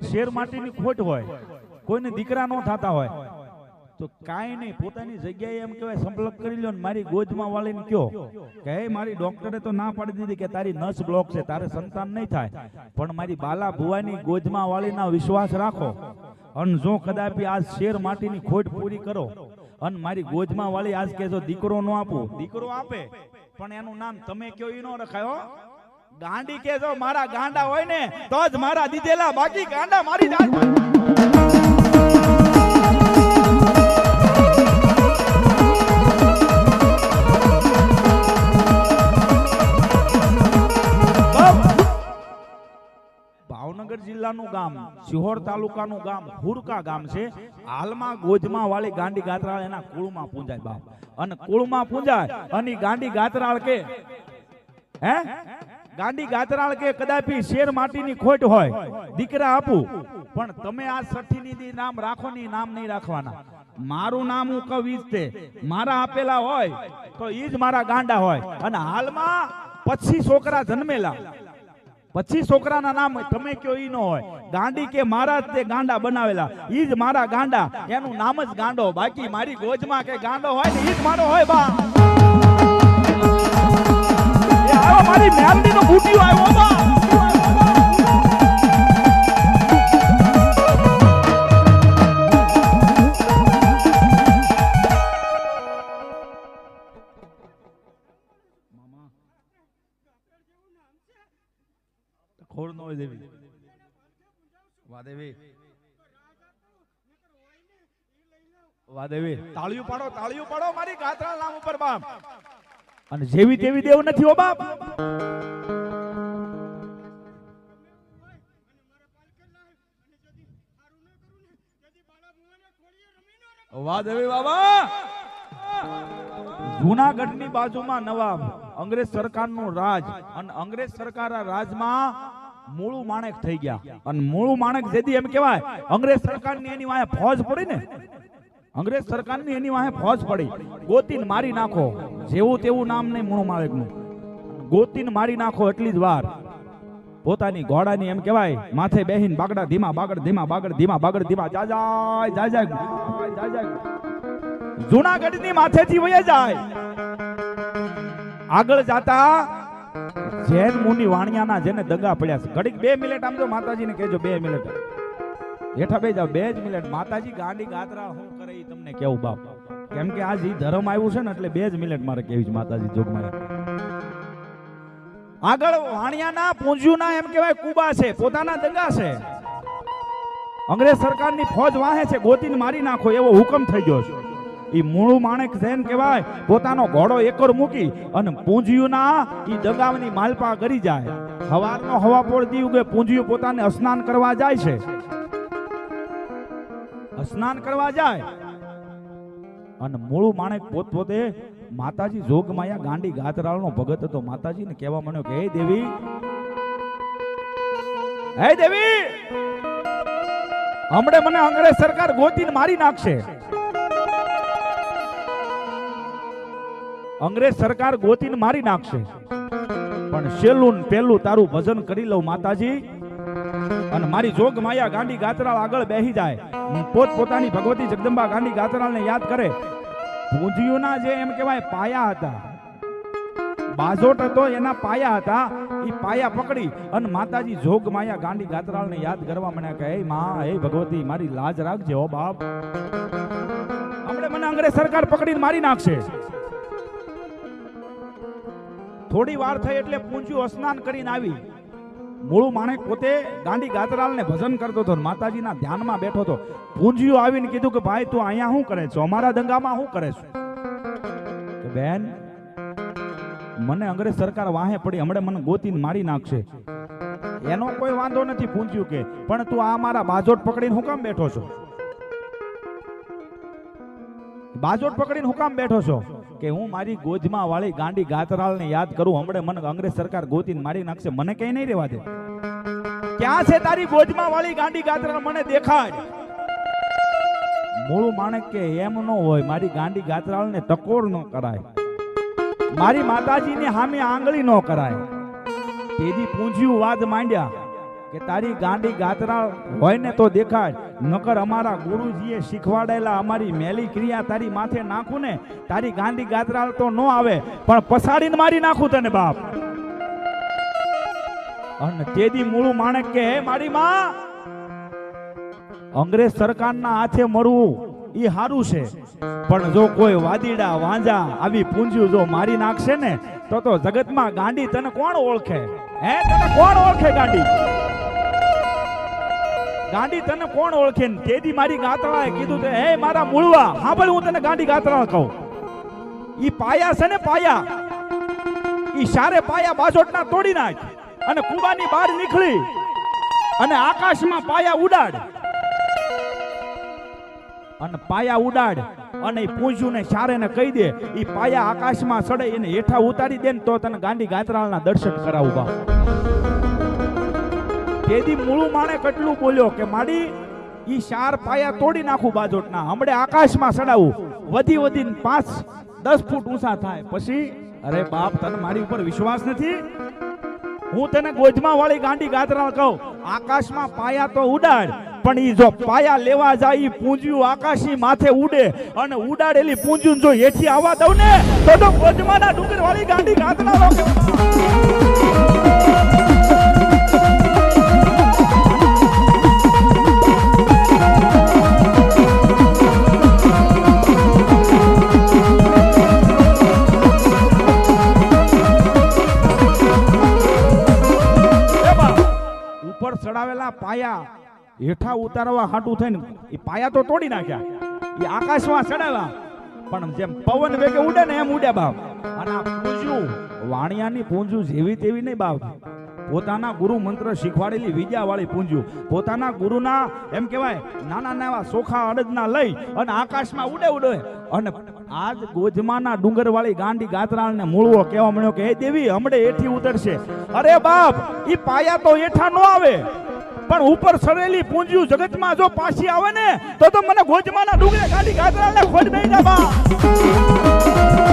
Share માટેની ખોટ હોય કોઈને દીકરા ન થતા હોય તો કાંઈ નહીં પોતાની જગ્યાએ એમ કહેવાય સંપર્ક કરી લો ને મારી ગોદમાં વાળીને કયો કે "હે, મારી ડોક્ટરે તો ના પાડી દીધી કે તારી નસ બ્લોક છે તારે સંતાન નહીં થાય પણ મારી બાલા ભુવાની ગોદમાં વાળીના વિશ્વાસ રાખો અને જો કદાપી આ શેર માટીની ખોટ પૂરી કરો અને મારી ગોદમાં વાળી આજ કહેજો દીકરો ન આપો. દીકરો આપે પણ એનું નામ તમે કયો એ ન રખાય હો કે જો મારા ગાંડા હોય ને, તો જ મારા દીધેલા બાકી ગાંડા મારી જાય ભાવનગર જિલ્લાનું ગામ સિહોર તાલુકાનું ગામ, હુરકા ગામ છે. હાલમાં ગોજમાં ગાંડી ગાતરાળ એના કુળમાં પૂંજાય અને કુળમાં પૂંજાય, અને ગાંડી ગાતરાળ કે ગાંડી ગાતરાળ કે કદાપી શેર માટીની ખોટ હોય, દીકરા આપું. પણ તમે આ સઠ્ઠીની દી નામ રાખો ની નામ નહીં રાખવાના. મારું નામ હું કવિજ તે. મારા આપેલા હોય તો ઈ જ મારા ગાંડા હોય. અને હાલમાં પછી છોકરા જન્મેલા. પછી છોકરાના નામ તમે કયો ઈ ન હોય. ગાંડી કે મારા તે ગાંડા બનાવેલા. ઈ જ મારા ગાંડા. એનું નામ જ ગાંડો. બાકી મારી ગોજમાં કે ગાંડો હોય ને ઈ જ મારો હોય બા. એ મારી મારી મેલડીનો બુટિયો આવ્યો બા ખોડ નો હોય દેવી. વાહ દેવી. તાળીઓ પાડો તાળીઓ પાડો મારી ગાત્રા નામ ઉપર બાપ અને જેવી તેવી દેવ નથી ઓ બાપ. વાહ દેવી બાબા. જૂનાગઢની બાજુમાં નવાબ અંગ્રેજ સરકારનું રાજ અને અંગ્રેજ સરકાર આ રાજમાં મૂળું માણેક થઈ ગયા. અને મૂળું માણેક જેદી એમ કહેવાય અંગ્રેજ સરકારની એની વાંહે ફોજ પડી ને. અંગ્રેજ સરકારની એની વાંહે ફોજ પડી. ગોતીને મારી નાખો. જેવું તેવું નામ નહીં મૂળ માણેકનું ગોતીને મારી નાખો એટલી જ વાર. પોતાની ઘોડાની એમ કહેવાય, માથે બેહીન બાગડા ધીમા, બાગડ ધીમા બાગડ ધીમા બાગડ ધીમા જાજાય જાજાય જા જાય જા જાય જૂનાગઢની માથેથી વયે જાય. આગળ જાતા જૈન મુનિ વાણિયાના જેને દગા પડ્યા છે. ઘડીક બે મિનિટ આમ જો માતાજીને કહેજો, બે મિનિટ. હેઠા બે જાવ બે જ મિનિટ. માતાજી ગાંડી ગાતરા હું કરે તમને કેવું બાપ. કેમ કે આજ ઈ ધર્મ આવ્યું છે ને એટલે બે જ મિનિટ મારે કેવી જ માતાજી જોગમાં આગળ વાણિયાના પૂંજ્યુના એમ કહેવાય કુબા છે, પોતાના દગા છે. અંગ્રેજ સરકારની ફોજ વાહે છે, ગોતીને મારી નાખો એવો હુકમ થઈ ગયો છે. એ મૂળું માણેક જૈન કહેવાય, પોતાનો ઘોડો એકર મૂકી અને પૂંજ્યુના એ દગાવની માલપા કરી જાય. હવારનો હવાપોળ દી ઉગે પૂંજ્યું પોતાને સ્નાન કરવા જાય છે. સ્નાન કરવા જાય અને મૂળું માણેક પોત પોતે માતાજી જોગમાયા ગાંડી ગાતરાળનો ભગત હતો. માતાજીને કહેવા માંડ્યો કે, હે દેવી હે દેવી, હમણે મને અંગ્રેજ સરકાર ગોતીને મારી નાખશે. અંગ્રેજ સરકાર ગોતીને મારી નાખશે. પણ છેલ્લું પેલું તારું ભજન કરી લઉં માતાજી, અને મારી જોગ માયા ગાંડી ગાતરાળ આગળ બેહી જાય. પોત પોતાની ભગવતી જગદંબા ગાંડી ગાતરાળને યાદ કરે. પૂંજીઓના જે એમ કહેવાય પાયા હતા, બાજોટ હતો એના પાયા હતા એ પાયા પકડી અને માતાજી જોગ માયા ગાંડી ગાતરાળને યાદ કરવા મને કહે "હે માં, હે ભગવતી, મારી લાજ રાખજે હો બાપ. આપણે મને અંગ્રેજ સરકાર પકડીને મારી નાખશે. થોડી વાર થઈ એટલે પૂંજ્યું સ્નાન કરીને આવી. મૂળું માણેક પોતે ગાંડી ગાતરાલને ભજન કરતો હતો માતાજીના ધ્યાનમાં બેઠો હતો. પૂંજ્યું આવીને કીધું કે, ભાઈ, તું અહીંયા શું કરે છો? અમારા દંગામાં શું કરે છો? બેન, મને અંગ્રેજ સરકાર વાહે પડી, હમણે મને ગોતીને મારી નાખશે. એનો કોઈ વાંધો નથી પૂંજ્યું કે, પણ તું આ મારા બાજોટ પકડીને હું કામ બેઠો છો? બાજોટ પકડીને હું કામ બેઠો છો? કે હું મારી ગોજમાં વાળી ગાંડી ગાતરાળને યાદ કરું, હમણે મને અંગ્રેજ સરકાર ગોતીને મારી નાખશે. મને કઈ નહીં રહેવા દે. ક્યાં છે તારી ગોજમાં વાળી ગાંડી ગાતરાળ મને દેખાડ. મૂળ માણેક કે એમ ન હોય, મારી ગાંડી ગાતરાળને ટકોર ન કરાય. મારી માતાજીની સામે આંગળી ન કરાય. તેથી પૂંજ્યું વાદ માંડ્યા. કે તારી ગાંડી ગાતરા હોય ને તો દેખાય. નકર અમારા ગુરુજીએ શીખવાડેલા અમારી મેલી ક્રિયા તારી માથે નાખું ને, તારી ગાંડી ગાતરાળ તો ન આવે, પણ પસાડીને મારી નાખું તને બાપ. અને તેદી મૂળું માણેક કે, હે મારી માં, અંગ્રેજ સરકારના હાથે મરવું એ સારું છે. પણ જો કોઈ વાદીડા, વાંજા આવી પૂંજ્યું જો મારી નાખશે ને, તો તો જગતમાં ગાંડી તને કોણ ઓળખે? હે? તને કોણ ઓળખે ગાંડી? ગાંડી તને કોણ ઓળખે ને? તેદી મારી ગાતળાએ કીધું કે હે મારા મૂળવા હા ભાઈ હું તને ગાંડી ગાતળા કહું. ઈ પાયા છે ને પાયા. ઈ સારે પાયા બાજોટના તોડી નાખ અને કુબાની બહાર નીકળી અને આકાશમાં પાયા ઉડાડ. અને પાયા ઉડાડ અને એ પૂંજ્યું ને સારે ને કહી દે એ પાયા આકાશમાં સડે એને હેઠા ઉતારી દે ને તો તને ગાંડી ગાતરાળના દર્શન કરાવું બા. તેદી મૂળું માણે કેટલું બોલ્યો કે માડી, ઈ ચાર પાયા તોડી નાખું બાજોટના. હમણે આકાશમાં સડાવું વધી વધીને પાંચ, દસ ફૂટ ઊંચા થાય. પછી, અરે બાપ, તને મારી ઉપર વિશ્વાસ નથી? હું તને ગોજમાં વાળી ગાંડી ગાતરા કહું. આકાશમાં પાયા તો ઉડાડ, પણ ઈ જો પાયા લેવા જાય પૂંજ્યું આકાશી માથે ઉડે અને ઉડાડેલી પૂંજ્યું જો હેઠી આવવા દઉં ને, તો તો ગોજમાના ડુંગર વાળી ગાંડી ગાતરા ચડાવેલા પાયા. હેઠા ઉતારવા હાટું થઈને એ પાયા તો તોડી નાખ્યા. એ આકાશમાં ચડાવ્યા. પણ જેમ પવન વેગે ઉડે ને એમ ઉડ્યા બાપ. અને આ પૂંજું વાણિયાની પૂંજું જેવી તેવી નહીં બાપ. પોતાના ગુરુ મંત્ર શીખવાડેલી વિદ્યા વાળી પૂંજ્યું. પોતાના ગુરુના, એમ કહેવાય, નાના નાના સોખા અડદના લઈ અને આકાશમાં ઉડે ઉડે. અને આજ ગોજમાના ડુંગર વાળી ગાંડી ગાતરાળને મૂળવો કહેવા મળ્યો કે, હે દેવી, હમણે એઠી ઉતરશે. અરે બાપ, ઈ પાયા તો એઠા નો આવે. પણ ઉપર સરેલી પૂંજ્યું જગતમાં જો પાછી આવે ને, તો તો મને ગોજમાના ડુંગરે ગાડી ગાદરાને ખોજ બેહી જા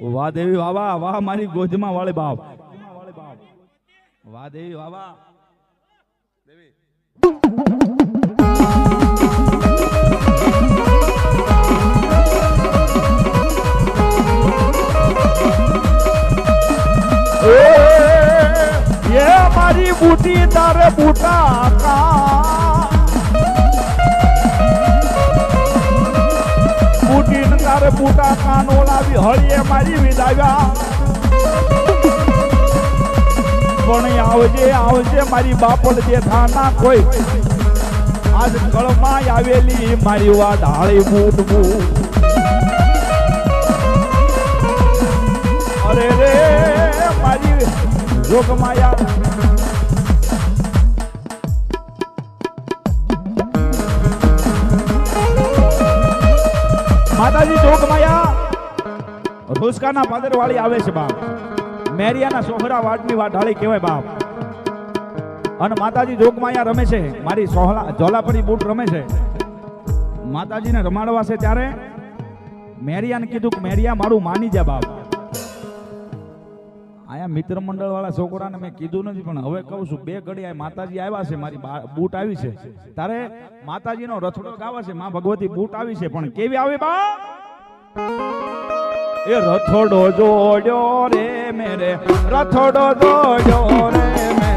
વાહ દેવી વાહ વાહ વાહ મારી ગોજમાં વાળે બાપ વાહ દેવી વાહ વાહ એ મારી બુટી તારે બુટા કા બુટીને તારે બુટા કાનો લાવી હળીએ મારી વિદાવ્યા. પણ આવજે આવજે મારી બાપડ જે થાના કોઈ આજ કળમાં આવેલી મારી વા ઢાળી બૂટવું બૂટ અરે રે, મારી જોગમાયા માતાજી જોગમાયા રોસકાના પાદર વાળી આવે છે બાપ. મેરિયાના સોહરા વાડની વાઢાળી કહેવાય બાપ. અને માતાજી જોગમાયા રમે છે. મારી સોહલા જોલાપરી બૂટ રમે છે. માતાજીને રમાડવા છે ત્યારે મેરિયાને કીધું કે, મેરિયા, મારું માની જા બાપ. મિત્ર મંડળ વાળા છોકરાને મેં કીધું નથી, પણ હવે કહું છું, બે ઘડી માતાજી આવ્યા છે, મારી બૂટ આવી છે. તારે માતાજીનો રથડો ગાવા છે, માં ભગવતી બૂટ આવી છે, પણ કેવી આવી બા? એ રથોડો જોડ્યો રે મેરે, રથોડો જોડ્યો રે મેરે.